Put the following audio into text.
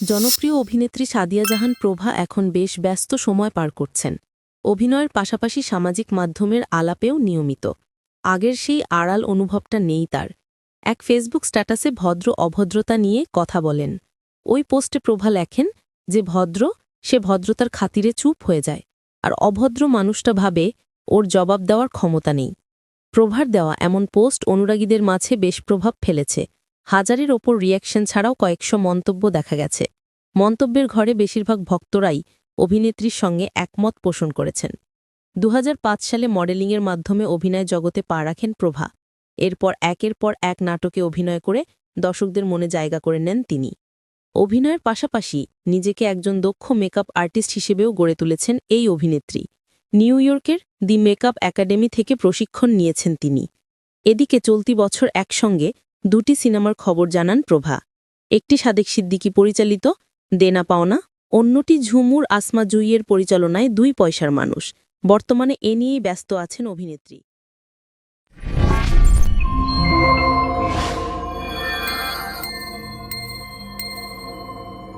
জনপ্রিয় অভিনেত্রী সাদিয়া জাহান প্রভা এখন বেশ ব্যস্ত সময় পার করছেন। অভিনয়ের পাশাপাশি সামাজিক মাধ্যমের আলাপেও নিয়মিত। আগের সেই আড়াল অনুভবটা নেই তার। এক ফেসবুক স্ট্যাটাসে ভদ্র অভদ্রতা নিয়ে কথা বলেন। ওই পোস্টে প্রভা লেখেন যে ভদ্র, সে ভদ্রতার খাতিরে চুপ হয়ে যায়। আর অভদ্র মানুষটা ভাবে ওর জবাব দেওয়ার ক্ষমতা নেই। প্রভার দেওয়া এমন পোস্ট অনুরাগীদের মাঝে বেশ প্রভাব ফেলেছে। হাজারের ওপর রিয়াকশন ছাড়াও কয়েকশো মন্তব্য দেখা গেছে। মন্তব্যের ঘরে বেশিরভাগ ভক্তরাই অভিনেত্রীর সঙ্গে একমত পোষণ করেছেন। দু হাজার পাঁচ সালে মডেলিংয়ের মাধ্যমে অভিনয় জগতে পা রাখেন প্রভা। এরপর একের পর এক নাটকে অভিনয় করে দর্শকদের মনে জায়গা করে নেন তিনি। অভিনয়ের পাশাপাশি নিজেকে একজন দক্ষ মেকআপ আর্টিস্ট হিসেবেও গড়ে তুলেছেন এই অভিনেত্রী। নিউ ইয়র্কের দি মেকআপ একাডেমি থেকে প্রশিক্ষণ নিয়েছেন তিনি। এদিকে চলতি বছর একসঙ্গে দুটি সিনেমার খবর জানান প্রভা। একটি সাদেক সিদ্দিকি পরিচালিত, দেনা পাওনা, অন্যটি ঝুমুর আসমা জুইয়ের পরিচালনায় দুই পয়সার মানুষ। বর্তমানে এ নিয়েই ব্যস্ত আছেন অভিনেত্রী।